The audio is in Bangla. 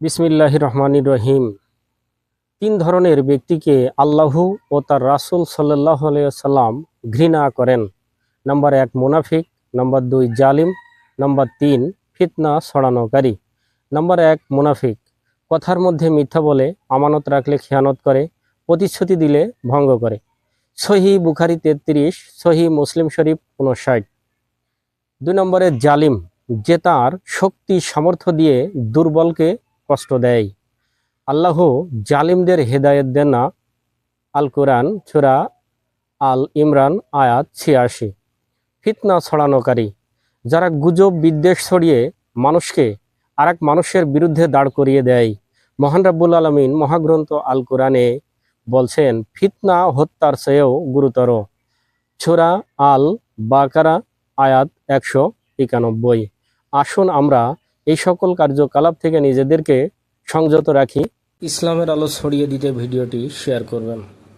বিসমিল্লাহ রহমানির রহিম তিন ধরনের ব্যক্তিকে আল্লাহু ও তার রাসূল সাল্লাহ সাল্লাম ঘৃণা করেন। নাম্বার এক, মুনাফিক। নাম্বার দুই, জালিম। নাম্বার তিন, ফিতনা ছড়ানোকারী। নাম্বার এক, মুনাফিক। কথার মধ্যে মিথ্যা বলে, আমানত রাখলে খেয়ানত করে, প্রতিশ্রুতি দিলে ভঙ্গ করে। সহি বুখারি তেত্রিশ, সহি মুসলিম শরীফ উনষাট দুই নম্বরে, জালিম। যে তার শক্তি সামর্থ্য দিয়ে দুর্বলকে কষ্ট দেয়। আল্লাহ জালিমদের হেদায়েত দেন না। আল কোরআন চূড়া আল ইমরান আয়াত ছিয়াশি। ফিতনা ছড়ানোকারী। যারা গুজব, বিদ্বেষ ছড়িয়ে মানুষকে আরেক মানুষের বিরুদ্ধে দাঁড় করিয়ে দেয়। মহান রাব্বুল আলমিন মহাগ্রন্থ আল কোরআনে বলছেন, ফিতনা হত্যার চেয়েও গুরুতর। ছোরা আল বাকারা আয়াত একশো একানব্বই। আসুন আমরা এই সকল কার্যকলাপ থেকে নিজেদেরকে সংযত রাখি। ইসলামের আলো ছড়িয়ে দিতে ভিডিওটি শেয়ার করবেন।